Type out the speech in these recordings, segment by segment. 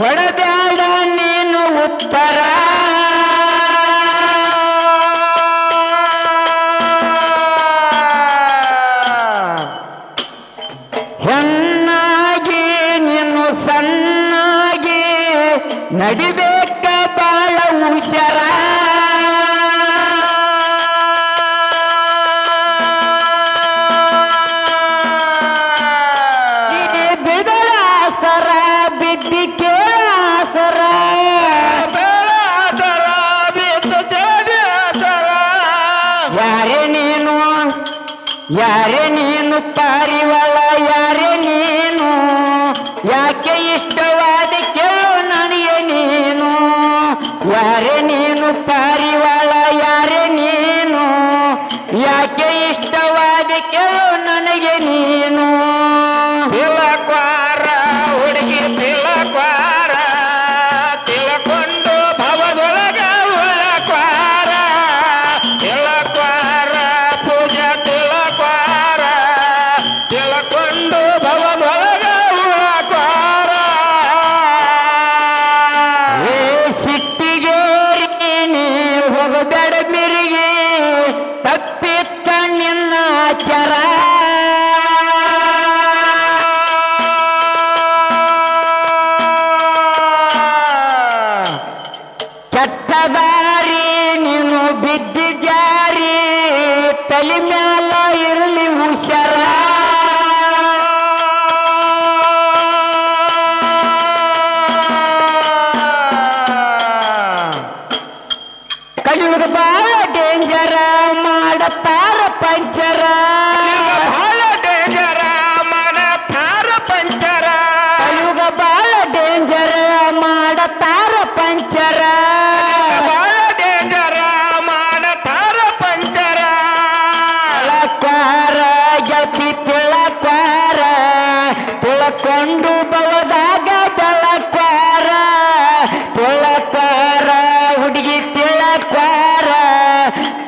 ಕೊಡಬೇಡ ನೀನು ಉತ್ತರ. ಯಾರೇ ನೀನು ಪಾರಿವಾಳ ಯಾರೇ ನೀನು ಯಾಕೆ ಇಷ್ಟವಾದ ಕೇಳು ನನಗೆ ನೀನು. ಯಾರೇ ನೀನು ಪಾರಿವಾಳ ಕೆಟ್ಟ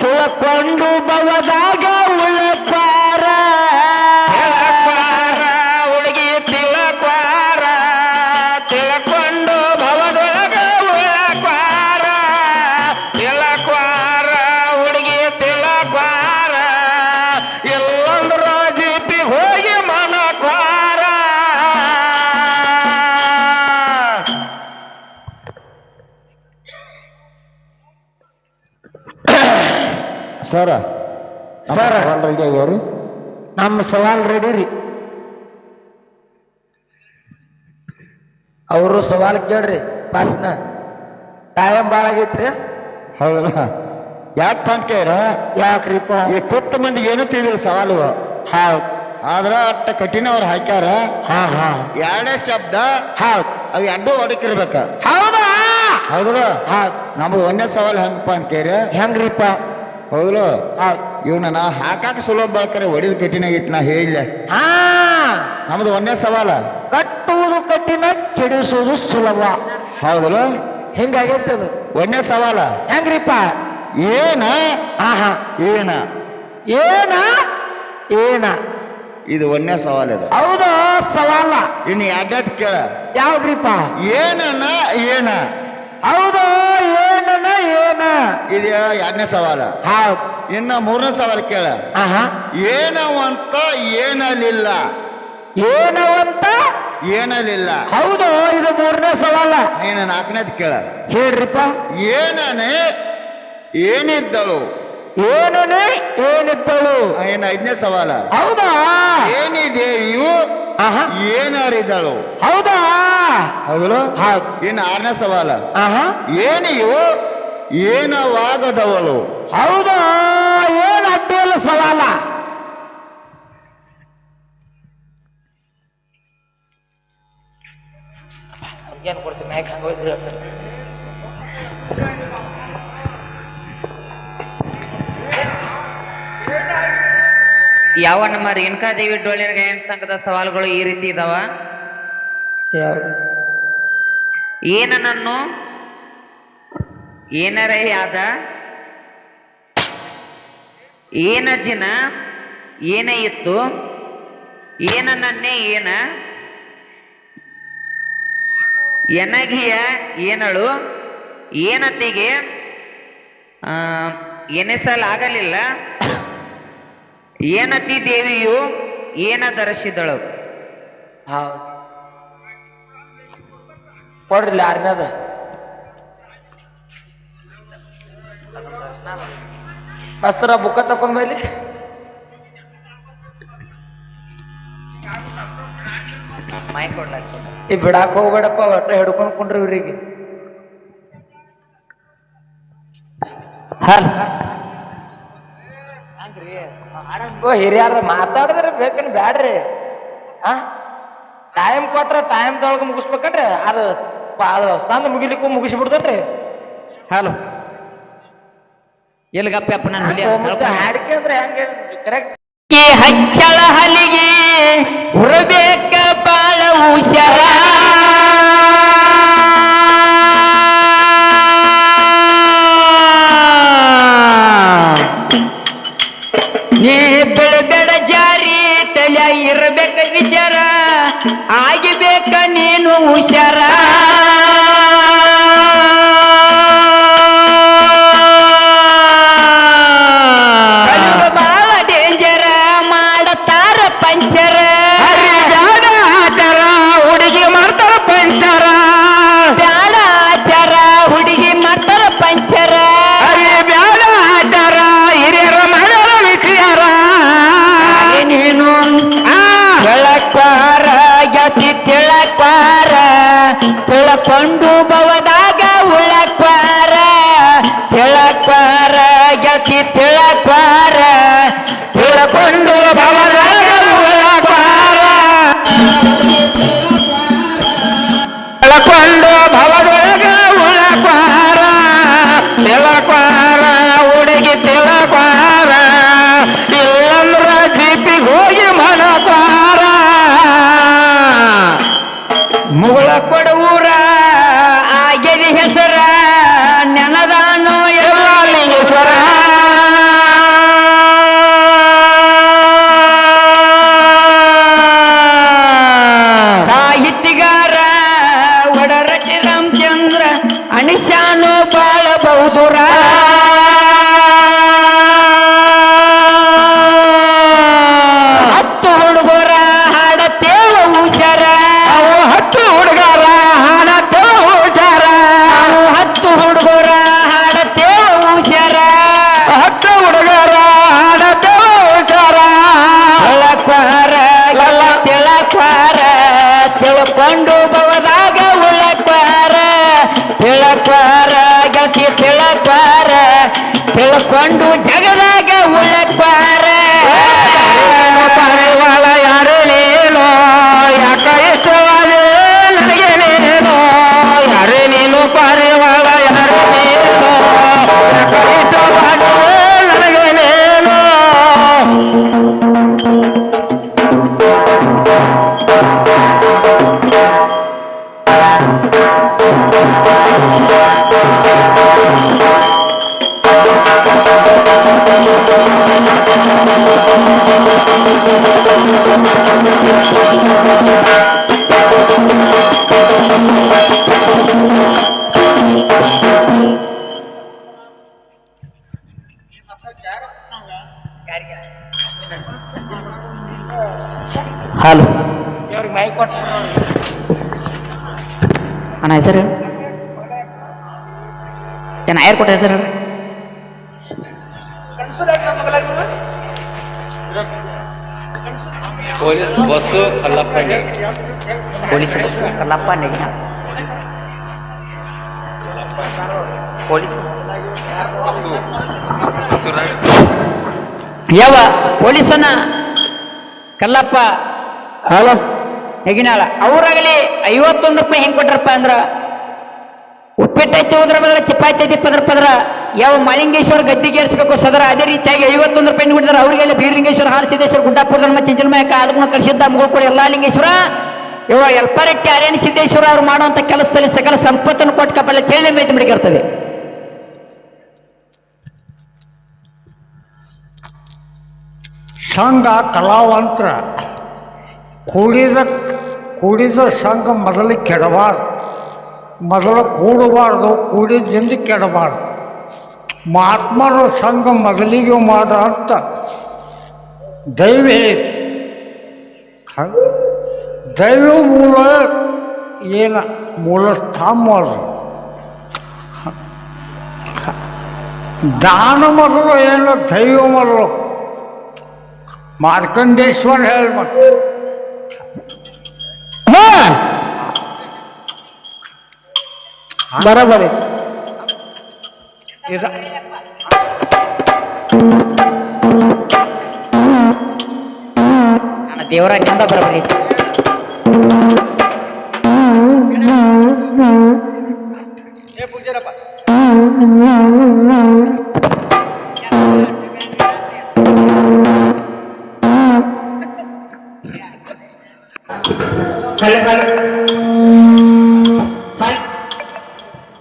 ತಿಳ್ಕೊಂಡು ಬವದಾಗ ಸರ? ಸರ? ರೆಡಿ ಆಗ್ಯಾವ್ರಿ ನಮ್ಮ ಸವಾಲ್ ರೆಡಿ ರೀ. ಅವರು ಸವಾಲ್ ಕೇಳ್ರಿ ಪಾಟ್ನ. ಟೈಮ್ ಭಾಳ ಆಗೈತ್ರಿ. ಹೌದಲ್ಲ? ಯಾಕೆ ಕೇರ ಯಾಕ್ರಿಪ್ಪ? ಈ ಕೊತ್ತ ಮಂದಿಗೆ ಏನು ತಿಳಿದಿಲ್ಲ ಸವಾಲು. ಹೌದು ಆದ್ರ ಅಟ್ಟ ಕಠಿಣ ಅವ್ರು ಹಾಕ್ಯಾರ. ಹಾ ಹಾ. ಎರಡೇ ಶಬ್ದ ಹೌದು ಅವು ಎರಡು ಹೊಡಕಿರ್ಬೇಕ ಹೌದಾ? ಹೌದ್ರ ಹಾ ನಮ್ದು ಒಂದೇ ಸವಾಲ್ ಹೆಂಗಪ್ಪ ಅಂಕೇರಿ ಹೆಂಗ್ರಿಪ್ಪ? ಹೌದು. ಇವನ ನಾ ಹಾಕಾಕ ಸುಲಭ ಬಾಳ್ಕರೆ ಹೊಡಿದ್ ಕಠಿಣ ಆಗಿತ್ತು ನಾ ಹೇಳಿಲ್ಲ ಹಾ. ನಮ್ದು ಒಂದೇ ಸವಾಲ. ಕಟ್ಟುವುದು ಕಠಿಣ ಕೆಡಿಸುವುದು ಸುಲಭ. ಹೌದಲ್ಲ ಅದು ಒಂದೇ ಸವಾಲ. ಹೆಂಗ್ರಿಪ್ಪ? ಏನ? ಆಹಾ. ಏನ? ಏನ? ಏನ? ಇದು ಒಂದೇ ಸವಾಲ ಇದು. ಹೌದು? ಸವಾಲ. ಇನ್ನು ಯಾಕೆ ಕೇಳ. ಯಾವ್ದ್ರಿಪ್ಪ? ಏನನ? ಏನ? ಹೌದು? ಏನನ ಏನ? ಇದು ಎರಡನೇ ಸವಾಲ. ಹೌದ್. ಇನ್ನ ಮೂರನೇ ಸವಾಲ ಕೇಳ. ಆಹಾ. ಏನವಂತ ಏನಲಿಲ್ಲ. ಏನವಂತ? ಏನಲಿಲ್ಲ. ಹೌದು ಇದು ಮೂರನೇ ಮೂರನೇ ಸವಾಲ. ನೀನು ನಾಲ್ಕನೇದು ಕೇಳ. ಹೇಳ್ರಿಪ್ಪ. ಏನನೆ ಏನಿದ್ದಳು. ಏನನೇ ಏನಿದ್ದಳು ಏನ ಐದನೇ ಸವಾಲ. ಹೌದಾ? ಏನಿದೇವಿಯು ಆಹಾ. ಏನರಿದ್ದಳು ಹೌದಾ? ಹೌದು. ಇನ್ನು ಆರನೇ ಸವಾಲ. ಆಹಾ. ಏನಿಯು ಏನವಾಗದವಳು? ಹೌದಾ? ಏನ್ ಅಡ್ಡಿಲ್ಲ ಸವಾಲ? ಏನ್ ಕೊಡ್ತೀನಿ ಯಾವ ನಮ್ಮ ರೇಣುಕಾದೇವಿ ಡೋಳಿನ ಗಾಯನ ಸಂಘದ ಸವಾಲುಗಳು ಈ ರೀತಿ ಇದಾವ? ಏನ ನನ್ನು ಏನರೇ ಆದ? ಏನ ಜಿನ? ಏನ ಇತ್ತು? ಏನ ನನ್ನೇ ಏನ? ಎನಗಿಯ ಏನಳು? ಏನತಿಗೆ? ಎನಿಸಲಾಗಲಿಲ್ಲ. ಏನತಿ ದೇವಿಯು ಏನ ಧರಿಸಿದಳು ಹೌದು ಕೊಡ್ರಿ ಯಾರನ್ನದ ಮಸ್ತರ ಬುಕ್ಕ ಮೈ ಕೊಡ್ಲಾಕ ಈ ಬಿಡಾಕ್ ಹೋಗ್ಬೇಡಪ್ಪ ಒಟ್ಟ ಹಿಡ್ಕೊಂಡ್ ಕುಂಡ್ರಿ ಇವ್ರಿಗೆ. ಹಲ್ ಓ ಹಿರಿಯಾರ ಮಾತಾಡಿದ್ರೆ ಬೇಕನ್ ಬ್ಯಾಡ್ರಿ. ಹಾ? ಟೈಮ್ ಕೊಟ್ರೆ ಟೈಮ್ ದೊಳಗೆ ಮುಗಿಸ್ಬೇಕನ್ರಿ? ಅದು ಅದು ಸಣ್ಣ ಮುಗಿಲಿಕ್ಕೂ ಮುಗಿಸ್ಬಿಡ್ತೇನ್ರಿ. ಹಲೋ. ಎಲ್ಗಪ್ಪ ನಾನು ಹುಲಿ? ಮತ್ತೆ ಹಾಡಿಕೆ ಅಂದ್ರೆ ಹೆಂಗೆ ಕರೆಕ್ಟ್ ಹಚ್ಚಳ ಹಲಿಗೆ ಉರಬೇಕ ಗತಿ ತಿಳಕ್ವಾರ ತಿಳಕೊಂಡು ಬವದಾಗ ಏನ ಯಾರು ಕೊಟ್ಟ ಹೆಸರು ಹೇಳಿ ಪೊಲೀಸ್ ಬಸ್ಸು ಕಲ್ಲಪ್ಪ ಪೊಲೀಸ್ ಬಸ್ಸು ಕಲ್ಲಪ್ಪ ನೆಗಿನ ಪೊಲೀಸ್ ಯಾವ ಪೊಲೀಸನ ಕಲ್ಲಪ್ಪ? ಹಲೋ. ಹೆಗಿನಾಳ? ಅವ್ರಾಗಲಿ ಐವತ್ತೊಂದು ರೂಪಾಯಿ ಹೆಂಗ್ ಕೊಟ್ರಪ್ಪ ಅಂದ್ರ? ಉಪ್ಪಿಟ್ಟೈತಿ ಹೋದ್ರ ಬದ್ರ ಚಿಪ್ಪಾಯ್ತೈತಿ ಪದ್ರ ಪದ್ರ. ಯಾವ ಮಳಿಂಗೇಶ್ವರ ಗದ್ದಿಗೇರಿಸಬೇಕು ಸದರ ಅದೇ ರೀತಿಯಾಗಿ ಐವತ್ತೊಂದು ರೂಪಾಯಿ ಕೊಟ್ಟಿದ್ದಾರೆ ಅವ್ರಿಗೆಲ್ಲ ಬೀರಲಿಂಗೇಶ್ವರ ಹಾರಸಿದ್ದೇಶ್ವರ ಗುಡ್ಡಾಪುರ ನಮ್ಮ ಚಿಂಚನಮಯಕ ಆಲಗುಣ ಕಳಿಸಿದ್ದ ಕೂಡ ಎಲ್ಲಾ ಲಿಂಗೇಶ್ವರ. ಇವ ಎಲ್ಪರಟ್ಟಿ ಅರಣ್ಯ ಸಿದ್ದೇಶ್ವರ ಅವ್ರು ಮಾಡುವಂತ ಕೆಲಸದಲ್ಲಿ ಸಕಲ ಸಂಪತ್ತನ್ನು ಕೊಟ್ಟು ಕಪ್ಪಲ್ಲ ತೇಳಿ ಮೇಟಿ ಮಡಿಕಿರ್ತದೆ ಸಂಘ ಕಲಾವಂತರ. ಕೂಡಿದ ಕೂಡಿದ ಸಂಘ ಮೊದಲು ಕೆಡಬಾರ್ದು. ಮೊದಲು ಕೂಡಬಾರ್ದು, ಕೂಡಿದ್ದಿಂದ ಕೆಡಬಾರ್ದು. ಮಹಾತ್ಮರ ಸಂಘ ಮೊದಲಿಗೆ ಮಾಡ ಅಂತ ದೈವ ಹೇಳಿ ದೈವ ಮೂಲ ಏನ? ಮೂಲ ಸ್ತಂಭ ದಾನ ಮೊದಲು ಏನು? ದೈವ ಮೊದಲು. ಮಾರ್ಕಂಡೇಶ್ವರ ಹೇಳ್ಬೇಕು. ಬರೋಬರಿ ಇದ ನನ್ನ ದೇವರ ಚಂದ